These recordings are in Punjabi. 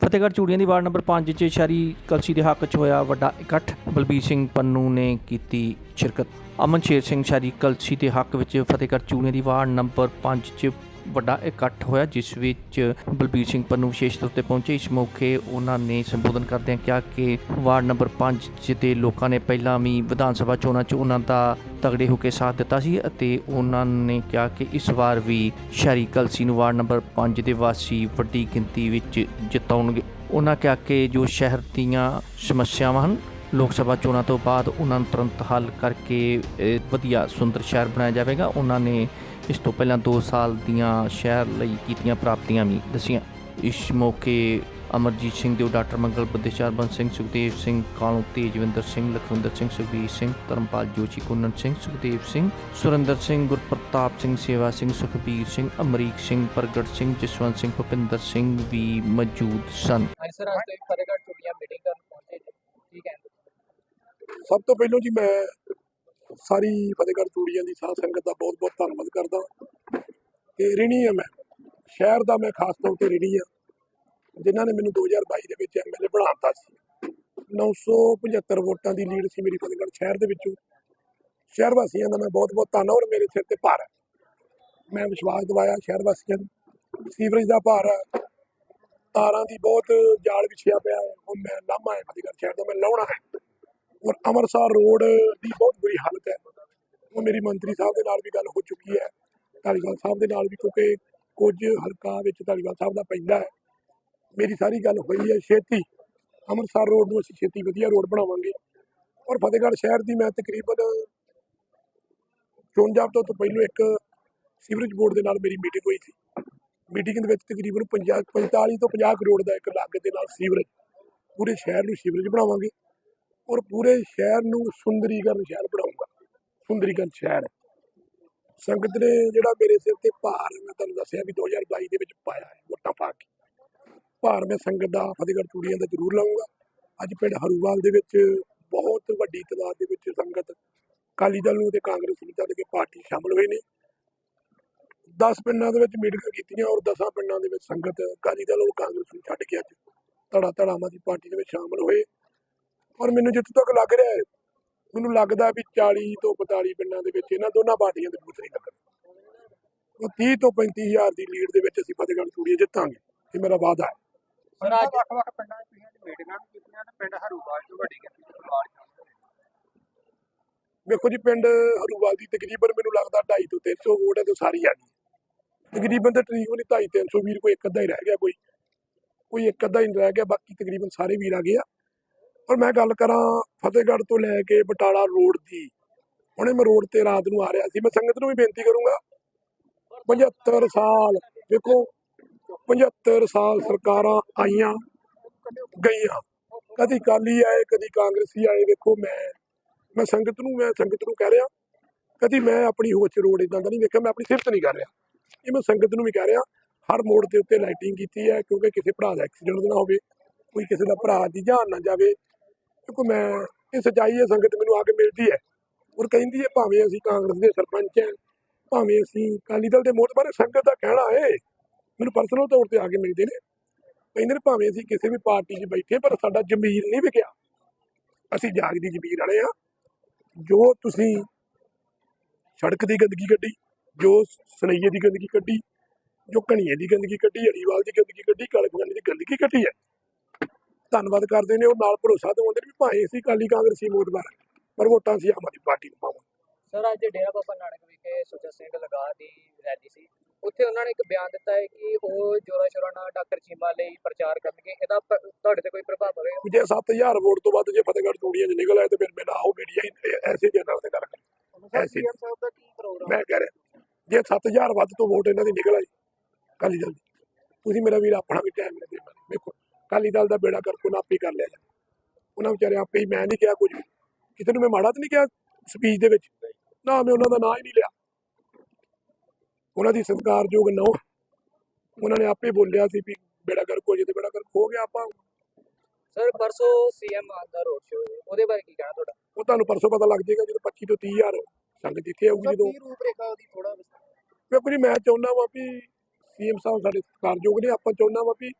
ਫਤਿਹਗੜ੍ਹ ਚੂੜੀਆਂ ਦੀ ਵਾਰਡ ਨੰਬਰ 5 'ਚ ਸ਼ਹਿਰੀ ਕਲਸੀ ਦੇ ਹੱਕ 'ਚ ਹੋਇਆ ਵੱਡਾ ਇਕੱਠ। ਬਲਬੀਰ ਸਿੰਘ ਪੰਨੂ ਨੇ ਕੀਤੀ ਸ਼ਿਰਕਤ। ਅਮਨ ਸ਼ੇਰ ਸਿੰਘ ਸ਼ਹਿਰੀ ਕਲਸੀ ਦੇ ਹੱਕ ਵਿੱਚ ਫਤਿਹਗੜ੍ਹ ਚੂੜੀਆਂ ਦੀ ਵਾਰਡ ਨੰਬਰ 5 'ਚ ਵੱਡਾ ਇਕੱਠ ਹੋਇਆ, ਜਿਸ ਵਿੱਚ ਬਲਬੀਰ ਸਿੰਘ ਪੰਨੂ ਵਿਸ਼ੇਸ਼ ਤੌਰ ਤੇ ਪਹੁੰਚੇ। ਇਸ ਮੌਕੇ ਉਹਨਾਂ ਨੇ ਸੰਬੋਧਨ ਕਰਦਿਆਂ ਕਿਹਾ ਕਿ ਵਾਰਡ ਨੰਬਰ 5 'ਚ ਦੇ ਲੋਕਾਂ ਨੇ ਪਹਿਲਾਂ ਵੀ ਵਿਧਾਨ ਸਭਾ ਚੋਣਾਂ 'ਚ ਉਹਨਾਂ ਦਾ ਤਗੜੇ ਹੋ ਕੇ ਸਾਥ ਦਿੱਤਾ ਸੀ ਅਤੇ ਉਹਨਾਂ ਨੇ ਕਿਹਾ ਕਿ ਇਸ ਵਾਰ ਵੀ ਸ਼ਹਿਰੀ ਕਲਸੀ ਨੂੰ ਵਾਰਡ ਨੰਬਰ 5 ਦੇ ਵਾਸੀ ਵੱਡੀ ਗਿਣਤੀ ਵਿੱਚ ਜਿਤਾਉਣਗੇ। ਉਹਨਾਂ ਕਿਹਾ ਕਿ ਜੋ ਸ਼ਹਿਰ ਦੀਆਂ ਸਮੱਸਿਆਵਾਂ ਹਨ, ਲੋਕ ਸਭਾ ਚੋਣਾਂ ਤੋਂ ਬਾਅਦ ਉਹਨਾਂ ਨੂੰ ਤੁਰੰਤ ਹੱਲ ਕਰਕੇ ਵਧੀਆ ਸੁੰਦਰ ਸ਼ਹਿਰ ਬਣਾਇਆ ਜਾਵੇਗਾ। ਉਹਨਾਂ ਨੇ ਇਸ ਤੋਂ ਪਹਿਲਾਂ 2 ਸਾਲ ਦੀਆਂ ਸ਼ਹਿਰ ਲਈ ਕੀਤੀਆਂ ਪ੍ਰਾਪਤੀਆਂ ਵੀ ਦੱਸੀਆਂ। ਇਸ ਮੌਕੇ ਅਮਰਜੀਤ ਸਿੰਘ ਦੇ ਡਾਕਟਰ ਮੰਗਲ ਬਦੇਸ਼ਾਰ ਬੰਦ ਸਿੰਘ ਸੁਖਦੇਵ ਸਿੰਘ ਕਾਲੂ ਤੇਜਵਿੰਦਰ ਸਿੰਘ ਲਖਵਿੰਦਰ ਸਿੰਘ ਸੁਖਬੀਰ ਸਿੰਘ ਧਰਮਪਾਲ ਜੋਸ਼ੀ ਕੁੰਨਨ ਸਿੰਘ ਸੁਖਦੇਵ ਸਿੰਘ ਸੁਰਿੰਦਰ ਸਿੰਘ ਗੁਰਪ੍ਰਤਾਪ ਸਿੰਘ ਸੇਵਾ ਸਿੰਘ ਸੁਖਬੀਰ ਸਿੰਘ ਅਮਰੀਕ ਸਿੰਘ ਪ੍ਰਗਟ ਸਿੰਘ ਜਸਵੰਤ ਸਿੰਘ ਭੁਪਿੰਦਰ ਸਿੰਘ ਵੀ ਮੌਜੂਦ ਸਨ। ਅੱਜ ਸਰ ਅੱਜ ਤੁਸੀਂ ਫਤਿਹਗੜ੍ਹ ਚੂੜੀਆਂ ਮੀਟਿੰਗ ਕਰਨ ਪਹੁੰਚੇ ਜੀ ਠੀਕ ਹੈ ਸਭ ਤੋਂ ਪਹਿਲਾਂ ਜੀ ਮੈਂ ਸਾਰੀ ਫਤਿਹਗੜ੍ਹ ਚੂੜੀਆਂ ਦੀ ਸਾਧ ਸੰਗਤ ਦਾ ਬਹੁਤ-ਬਹੁਤ ਧੰਨਵਾਦ ਕਰਦਾ। ਕਿ ਰਿਣੀ ਹਾਂ ਮੈਂ। ਸ਼ਹਿਰ ਦਾ ਮੈਂ ਖਾਸ ਤੌਰ ਤੇ ਰਿਣੀ ਹਾਂ ਜਿਨ੍ਹਾਂ ਨੇ ਮੈਨੂੰ 2022 ਦੇ ਵਿੱਚ ਐਮਐਲਏ ਬਣਾਤਾ ਸੀ। 975 ਵੋਟਾਂ ਦੀ ਲੀਡ ਸੀ ਮੇਰੀ ਫਤਿਹਗੜ੍ਹ ਸ਼ਹਿਰ ਦੇ ਵਿੱਚੋਂ। ਸ਼ਹਿਰ ਵਾਸੀਆਂ ਦਾ ਮੈਂ ਬਹੁਤ-ਬਹੁਤ ਧੰਨਵਾਦ ਔਰ ਮੇਰੇ ਸਿਰ ਤੇ ਭਾਰ ਹੈ ਮੈਂ ਵਿਸ਼ਵਾਸ ਦਿਵਾਇਆ ਸ਼ਹਿਰ ਵਾਸੀਆਂ ਨੂੰ। ਸੀਵਰੇਜ ਦਾ ਭਾਰ ਹੈ ਤਾਰਾਂ ਦੀ ਬਹੁਤ ਜਾਲ ਵਿਛਿਆ ਪਿਆ। ਹੈ ਉਹ ਮੈਂ ਲਾਮਾ ਹੈ ਫਤਿਹਗੜ੍ਹ ਸ਼ਹਿਰ ਦਾ। ਮੈਂ ਲਾਉਣਾ ਹੈ। ਔਰ ਅੰਮ੍ਰਿਤਸਰ ਰੋਡ ਦੀ ਬਹੁਤ ਬੁਰੀ ਹਾਲਤ ਹੈ। ਉਹ ਮੇਰੀ ਮੰਤਰੀ ਸਾਹਿਬ ਦੇ ਨਾਲ ਵੀ ਗੱਲ ਹੋ ਚੁੱਕੀ ਹੈ। ਧਾਲੀਵਾਲ ਸਾਹਿਬ ਦੇ ਨਾਲ ਵੀ ਕਿਉਂਕਿ ਕੁਝ ਹਲਕਾ ਵਿੱਚ ਧਾਲੀਵਾਲ ਸਾਹਿਬ ਦਾ ਪੈਂਦਾ ਹੈ। ਮੇਰੀ ਸਾਰੀ ਗੱਲ ਹੋਈ ਹੈ ਛੇਤੀ। ਅੰਮ੍ਰਿਤਸਰ ਰੋਡ ਨੂੰ ਅਸੀਂ ਛੇਤੀ ਵਧੀਆ ਰੋਡ ਬਣਾਵਾਂਗੇ। ਔਰ ਫਤਿਹਗੜ੍ਹ ਸ਼ਹਿਰ ਦੀ ਮੈਂ ਤਕਰੀਬਨ ਚੋਣ ਜਾਬਤਾ ਤੋਂ ਪਹਿਲਾਂ ਇੱਕ ਸੀਵਰੇਜ ਬੋਰਡ ਦੇ ਨਾਲ ਮੇਰੀ ਮੀਟਿੰਗ ਹੋਈ ਸੀ। ਮੀਟਿੰਗ ਦੇ ਵਿੱਚ ਤਕਰੀਬਨ 50 45 ਤੋਂ 50 ਕਰੋੜ ਦਾ ਇੱਕ ਲਾਗਤ ਦੇ ਨਾਲ ਸੀਵਰੇਜ, ਪੂਰੇ ਸ਼ਹਿਰ ਨੂੰ ਸੀਵਰੇਜ ਬਣਾਵਾਂਗੇ। ਔਰ ਪੂਰੇ ਸ਼ਹਿਰ ਨੂੰ ਸੁੰਦਰੀਕਰਨ ਸ਼ਹਿਰ ਬਣਾਉਂਗਾ। ਸੁੰਦਰੀਕਰਨ ਸ਼ਹਿਰ ਸੰਗਤ ਨੇ ਜਿਹੜਾ ਮੇਰੇ ਸਿਰ ਤੇ ਭਾਰ ਮੈਂ ਤੁਹਾਨੂੰ ਦੱਸਿਆ ਵੀ 2022 ਦੇ ਵਿੱਚ ਪਾਇਆ ਹੈ, ਵੋਟਾਂ ਪਾ ਕੇ। ਭਾਰ ਮੈਂ ਸੰਗਤ ਦਾ ਫਤਿਹਗੜ੍ਹ ਚੂੜੀਆਂ ਦਾ ਜ਼ਰੂਰ ਲਾਉਂਗਾ ਅੱਜ ਪਿੰਡ ਹਰੂਵਾਲ ਦੇ ਵਿੱਚ ਬਹੁਤ ਵੱਡੀ ਤਾਦਾਦ ਦੇ ਵਿੱਚ ਸੰਗਤ ਅਕਾਲੀ ਦਲ ਨੂੰ ਤੇ ਕਾਂਗਰਸ ਨੂੰ ਛੱਡ ਕੇ ਪਾਰਟੀ ਸ਼ਾਮਲ ਹੋਏ ਨੇ 10 ਪਿੰਡਾਂ ਦੇ ਵਿੱਚ ਮੀਟਿੰਗਾਂ ਕੀਤੀਆਂ ਔਰ 10 ਪਿੰਡਾਂ ਦੇ ਵਿੱਚ ਸੰਗਤ ਅਕਾਲੀ ਦਲ ਔਰ ਕਾਂਗਰਸ ਨੂੰ ਛੱਡ ਕੇ ਅੱਜ ਧੜਾ ਧੜਾ ਦੀ ਪਾਰਟੀ ਦੇ ਵਿੱਚ ਸ਼ਾਮਲ ਹੋਏ। ਔਰ ਮੈਨੂੰ ਜਿੱਥੇ ਤੱਕ ਲੱਗ ਰਿਹਾ ਹੈ ਮੈਨੂੰ ਲੱਗਦਾ ਵੀ 40 ਤੋਂ 45 ਪਿੰਡਾਂ ਦੇ ਵਿੱਚ ਇਹਨਾਂ ਦੋਨਾਂ ਪਾਰਟੀਆਂ ਦੇ ਬੂਥ ਨਹੀਂ ਲੱਗਣ। ਉਹ 30 ਤੋਂ 35 ਹਜ਼ਾਰ ਦੀ ਲੀਡ ਦੇ ਵਿੱਚ ਅਸੀਂ ਫਤਿਹਗੜ੍ਹ ਚੂੜੀਆਂ ਜਿੱਤਾਂਗੇ ਇਹ ਮੇਰਾ ਵਾਅਦਾ ਹੈ। ਸਰ ਅੱਜ ਵੱਖ ਵੱਖ ਪਿੰਡਾਂ ਵਿੱਚ ਤੁਸੀਂ ਅੱਜ ਮੀਟਿੰਗਾਂ ਵੀ ਕੀਤੀਆਂ ਤੇ ਪਿੰਡ ਹਰੂਵਾਲ ਤੋਂ ਵੱਡੀ ਗਿਣਤੀ ਦੇ ਪਰਿਵਾਰ ਸ਼ਾਮਲ ਹੋਏ ਵੇਖੋ ਜੀ ਪਿੰਡ ਹਰੂਵਾਲ ਦੀ ਤਕਰੀਬਨ ਮੈਨੂੰ ਲੱਗਦਾ 250 ਤੋਂ 300 ਵੋਟ ਹੈ ਤੇ ਸਾਰੀ ਆ ਗਈ ਤਕਰੀਬਨ ਤਾਂ ਤਕਰੀਬਨ 250 300 ਵੀਰ ਕੋਈ ਇੱਕ ਅੱਧਾ ਹੀ ਰਹਿ ਗਿਆ ਕੋਈ ਕੋਈ ਇੱਕ ਅੱਧਾ ਹੀ ਰਹਿ ਗਿਆ ਬਾਕੀ ਤਕਰੀਬਨ ਸਾਰੇ ਵੀਰ ਆ ਗਏ ਆ। ਪਰ ਮੈਂ ਗੱਲ ਕਰਾਂ ਫਤਿਹਗੜ੍ਹ ਤੋਂ ਲੈ ਕੇ ਬਟਾਲਾ ਰੋਡ ਦੀ। ਹੁਣੇ ਮੈਂ ਰੋਡ ਤੇ ਰਾਤ ਨੂੰ ਆ ਰਿਹਾ ਸੀ। ਮੈਂ ਸੰਗਤ ਨੂੰ ਵੀ ਬੇਨਤੀ ਕਰੂੰਗਾ 75 ਸਾਲ ਦੇਖੋ 75 ਸਾਲ ਸਰਕਾਰਾਂ ਆਈਆਂ, ਗਈਆਂ। ਕਦੀ ਕਾਲੀ ਆਏ, ਕਦੀ ਕਾਂਗਰਸੀ ਆਏ, ਵੇਖੋ ਮੈਂ ਮੈਂ ਸੰਗਤ ਨੂੰ, ਮੈਂ ਸੰਗਤ ਨੂੰ ਕਹਿ ਰਿਹਾ, ਕਦੀ ਮੈਂ ਆਪਣੀ ਹੋਚ ਰੋਡ ਇਦਾਂ ਦਾ ਨਹੀਂ ਵੇਖਿਆ, ਮੈਂ ਆਪਣੀ ਸਿਫਤ ਨਹੀਂ ਕਰ ਰਿਹਾ। ਇਹ ਮੈਂ ਸੰਗਤ ਨੂੰ ਵੀ ਕਹਿ ਰਿਹਾ, ਹਰ ਮੋੜ ਦੇ ਉੱਤੇ ਲਾਈਟਿੰਗ ਕੀਤੀ ਹੈ, ਕਿਉਂਕਿ ਕਿਸੇ ਭਰਾ ਦਾ ਐਕਸੀਡੈਂਟ ਨਾ ਹੋਵੇ, ਕੋਈ ਕਿਸੇ ਦਾ ਭਰਾ ਦੀ ਜਾਨ ਨਾ ਜਾਵੇ ਕਿਉਂਕਿ ਮੈਂ ਇਹ ਸੱਚਾਈ ਹੈ, ਸੰਗਤ ਮੈਨੂੰ ਆ ਕੇ ਮਿਲਦੀ ਹੈ। ਔਰ ਕਹਿੰਦੀ ਹੈ, ਭਾਵੇਂ ਅਸੀਂ ਕਾਂਗਰਸ ਦੇ ਸਰਪੰਚ ਹਾਂ, ਭਾਵੇਂ ਅਸੀਂ ਅਕਾਲੀ ਦਲ ਦੇ ਮੋਹਤਬਾਰ ਸੰਗਤ ਦਾ ਕਹਿਣਾ ਹੈ, ਮੈਨੂੰ ਪਰਸਨਲ ਤੌਰ ਤੇ ਆ ਕੇ ਮਿਲਦੇ ਨੇ। ਕਹਿੰਦੇ ਨੇ, ਭਾਵੇਂ ਅਸੀਂ ਕਿਸੇ ਵੀ ਪਾਰਟੀ 'ਚ ਬੈਠੇ ਪਰ ਸਾਡਾ ਜ਼ਮੀਰ ਨਹੀਂ ਵਿਕਿਆ। ਅਸੀਂ ਜਾਗਦੀ ਜ਼ਮੀਰ ਵਾਲੇ ਆ ਜੋ ਤੁਸੀਂ ਸੜਕ ਦੀ ਗੰਦਗੀ ਕੱਢੀ, ਜੋ ਸਨਈਏ ਦੀ ਗੰਦਗੀ ਕੱਢੀ, ਜੋ ਕਣੀਏ ਦੀ ਗੰਦਗੀ ਕੱਢੀ, ਅੜੀਵਾਲ ਦੀ ਗੰਦਗੀ ਕੱਢੀ ਕਾਲਖਾਨੇ ਦੀ ਗੰਦਗੀ ਕੱਢੀ ਹੈ ਧੰਨਵਾਦ ਕਰਦੇ ਨੇ ਉਹ ਨਾਲ ਭਰੋਸਾ ਦਿਵਾਉਂਦੇ ਨੇ ਵੀ ਭਾਵੇਂ ਅਸੀਂ ਕਾਲੀ ਕਾਂਗਰਸੀ ਮੋਦਬਾਰ ਪਰ ਵੋਟਾਂ ਅਸੀਂ ਆਮ ਆਦਮੀ ਪਾਰਟੀ ਨੂੰ ਪਾਵਾਂ ਸਰ ਅੱਜ ਡੇਰਾ ਬਾਬਾ ਨਾਨਕ ਵਿਖੇ ਸੁੱਚਾ ਸਿੰਘ ਲਗਾ ਦੀ ਰੈਲੀ ਸੀ। ਉੱਥੇ ਉਹਨਾਂ ਨੇ ਇੱਕ ਬਿਆਨ ਦਿੱਤਾ ਹੈ ਕਿ ਉਹ ਜੋਰਾ ਸ਼ੋਰਾ ਨਾਲ ਡਾਕਟਰ ਚੀਮਾ ਲਈ ਪ੍ਰਚਾਰ ਕਰਨਗੇ। ਇਹਦਾ ਤੁਹਾਡੇ ਤੇ ਕੋਈ ਪ੍ਰਭਾਵ ਪਵੇਗਾ? ਜੇ 7000 ਵੋਟ ਤੋਂ ਵੱਧ ਜੇ ਫਤਿਹਗੜ੍ਹ ਚੂੜੀਆਂ 'ਚ ਨਿਕਲ ਆਏ ਤੇ ਫਿਰ ਮੇਰਾ ਆਓ ਮੀਡੀਆ ਹੀ ਐਸੇ ਜਨਰਲ ਤੇ ਕਰ ਐਸੇ ਸਾਹਿਬ ਦਾ ਕੀ ਪ੍ਰੋਗਰਾਮ ਮੈਂ ਕਹਿ ਰਿਹਾ ਜੇ 7000 ਵੱਧ ਤੋਂ ਵੋਟ ਇਹਨਾਂ ਦੀ ਨਿਕਲ ਆਈ ਕਾਲੀ ਦਲ ਦੀ ਤੁਸੀਂ ਮੇਰਾ ਵੀਰ ਆਪਣਾ ਵੀ ਟਾਈਮ ਲੱਗੇ ਵੇਖੋ ਕਾਲੀ ਦਲ ਦਾ ਬੇੜਾ ਕਰ ਨਾ ਆਪੇ ਕਰ ਲਿਆ ਜਾ ਉਹਨਾਂ ਵਿਚਾਰੇ ਆਪੇ ਹੀ ਮੈਂ ਨਹੀਂ ਕਿਹਾ ਕੁਝ ਵੀ। ਕਿਸੇ ਨੂੰ ਮੈਂ ਮਾੜਾ ਤਾਂ ਨਹੀਂ ਕਿਹਾ ਸਪੀਚ ਦੇ ਵਿੱਚ। ਨਾ ਮੈਂ ਉਹਨਾਂ ਦਾ ਨਾਂ ਹੀ ਨਹੀਂ ਲਿਆ। ਉਹਨਾਂ ਦੀ ਸਤਿਕਾਰਯੋਗ ਨੌ ਉਹਨਾਂ ਨੇ ਆਪੇ ਬੋਲਿਆ ਸੀ ਵੀ ਬੇੜਾ ਕਰ ਕੋ ਜੇ ਤੇ ਬੇੜਾ ਕਰ ਹੋ ਗਿਆ ਆਪਾਂ। ਸਰ ਪਰਸੋਂ ਸੀਐਮ ਆਨ ਦਾ ਰੋਡ ਸ਼ੋਅ ਹੈ ਉਹਦੇ ਬਾਰੇ ਕੀ ਕਹਿਣਾ ਤੁਹਾਡਾ? ਉਹ ਤੁਹਾਨੂੰ ਪਰਸੋਂ ਪਤਾ ਲੱਗ ਜਾਏਗਾ ਜਦੋਂ 25 ਤੋਂ 30 ਹਜ਼ਾਰ ਸੰਗਤ ਇੱਥੇ ਆਊਗੀ ਜਦੋਂ। ਰੂਪਰੇਖਾ ਉਹਦੀ ਥੋੜਾ ਵੇਖੋ ਜੀ ਮੈਂ ਚਾਹੁੰਦਾ ਵਾਂ ਵੀ ਸੀਐਮ ਸਾਹਿਬ ਸਾਡੇ ਸਤਿਕਾਰਯੋਗ ਨੇ। ਆਪਾਂ ਚਾਹੁੰਦਾ ਵਾਂ ਵੀ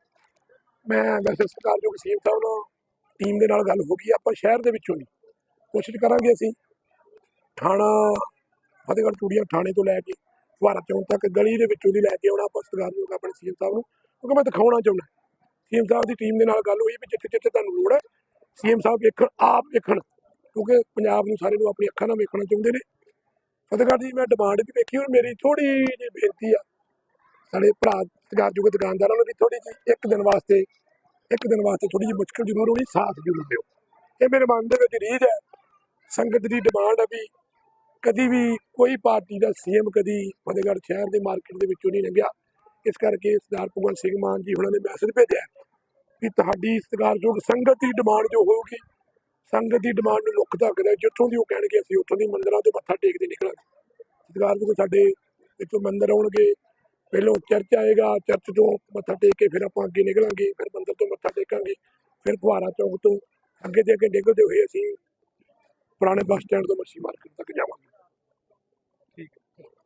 ਮੈਂ ਵੈਸੇ ਸਤਿਕਾਰਯੋਗ ਸੀਐਮ ਸਾਹਿਬ ਨਾਲ ਟੀਮ ਦੇ ਨਾਲ ਗੱਲ ਹੋ ਗਈ ਆਪਾਂ ਸ਼ਹਿਰ ਦੇ ਵਿੱਚੋਂ ਨਹੀਂ। ਕੋਸ਼ਿਸ਼ ਕਰਾਂਗੇ ਅਸੀਂ ਥਾਣਾ ਫਤਿਹਗੜ੍ਹ ਚੂੜੀਆਂ ਥਾਣੇ ਤੋਂ ਲੈ ਕੇ ਫੁਹਾਰਾ ਚੌਂਕ ਤੱਕ ਗਲੀ ਦੇ ਵਿੱਚੋਂ ਦੀ ਲੈ ਕੇ ਆਉਣਾ, ਆਪਾਂ ਸਤਿਕਾਰਯੋਗ ਆਪਣੇ ਸੀਐਮ ਸਾਹਿਬ ਨੂੰ, ਕਿਉਂਕਿ ਮੈਂ ਦਿਖਾਉਣਾ ਚਾਹੁੰਦਾ। ਸੀਐਮ ਸਾਹਿਬ ਦੀ ਟੀਮ ਦੇ ਨਾਲ ਗੱਲ ਹੋਈ ਵੀ ਜਿੱਥੇ ਜਿੱਥੇ ਤੁਹਾਨੂੰ ਲੋੜ ਹੈ, ਸੀਐਮ ਸਾਹਿਬ ਵੇਖਣ, ਆਪ ਵੇਖਣ, ਕਿਉਂਕਿ ਪੰਜਾਬ ਨੂੰ ਸਾਰੇ ਨੂੰ ਆਪਣੀ ਅੱਖਾਂ ਨਾਲ ਵੇਖਣਾ ਚਾਹੁੰਦੇ ਨੇ। ਫਤਿਹਗੜ੍ਹ ਦੀ ਮੈਂ ਡਿਮਾਂਡ ਵੀ ਵੇਖੀ, ਔਰ ਮੇਰੀ ਥੋੜੀ ਜਿਹੀ ਬੇਨਤੀ ਆ, ਸਾਡੇ ਭਰਾ ਸਤਿਕਾਰਯੋਗ ਦੁਕਾਨਦਾਰਾਂ ਨੂੰ ਵੀ ਥੋੜੀ ਜਿਹੀ ਇੱਕ ਦਿਨ ਵਾਸਤੇ, ਇੱਕ ਦਿਨ ਵਾਸਤੇ ਥੋੜੀ ਜਿਹੀ ਮੁਸ਼ਕਲ ਜ਼ਰੂਰ ਹੋਣੀ, ਸਾਥ ਜ਼ਰੂਰ ਦਿਓ। ਇਹ ਮੇਰੇ ਮਨ ਦੇ ਵਿੱਚ ਰੀਝ ਹੈ। ਸੰਗਤ ਦੀ ਡਿਮਾਂਡ ਹੈ ਵੀ ਕਦੀ ਵੀ ਕੋਈ ਪਾਰਟੀ ਦਾ ਸੀਐਮ ਕਦੀ ਫਤਿਹਗੜ੍ਹ ਸ਼ਹਿਰ ਦੇ ਮਾਰਕੀਟ ਦੇ ਵਿੱਚੋਂ ਨਹੀਂ ਲੰਘਿਆ। ਇਸ ਕਰਕੇ ਸਰਦਾਰ ਭਗਵੰਤ ਸਿੰਘ ਮਾਨ ਜੀ ਉਹਨਾਂ ਨੇ ਮੈਸੇਜ ਭੇਜਿਆ ਕਿ ਤੁਹਾਡੀ ਸਤਿਕਾਰਯੋਗ ਸੰਗਤ ਦੀ ਡਿਮਾਂਡ ਜੋ ਹੋਊਗੀ, ਸੰਗਤ ਦੀ ਡਿਮਾਂਡ ਨੂੰ ਮੁੱਖ ਧੱਕਦਾ ਜਿੱਥੋਂ ਦੀ ਉਹ ਕਹਿਣਗੇ ਅਸੀਂ, ਉੱਥੋਂ ਦੀ ਮੰਦਰਾਂ ਤੇ ਮੱਥਾ ਟੇਕਦੇ ਨਿਕਲਾਂਗੇ। ਸਤਿਕਾਰਯੋਗ ਸਾਡੇ ਇੱਥੋਂ ਮੰਦਰ ਆਉਣਗੇ ਪਹਿਲੋਂ ਚਰਚ ਆਏਗਾ, ਚਰਚ ਤੋਂ ਮੱਥਾ ਟੇਕ ਕੇ ਫਿਰ ਆਪਾਂ ਅੱਗੇ ਨਿਕਲਾਂਗੇ, ਫਿਰ ਮੰਦਰ ਤੋਂ ਮੱਥਾ ਟੇਕਾਂਗੇ, ਫਿਰ ਫੁਹਾਰਾ ਚੌਂਕ ਤੋਂ ਅੱਗੇ ਦੇ ਅੱਗੇ ਨਿਕਲਦੇ ਹੋਏ ਅਸੀਂ ਪੁਰਾਣੇ ਬੱਸ ਸਟੈਂਡ ਤੋਂ ਮੱਛੀ ਮਾਰਕੀਟ ਤੱਕ ਜਾਵਾਂਗੇ।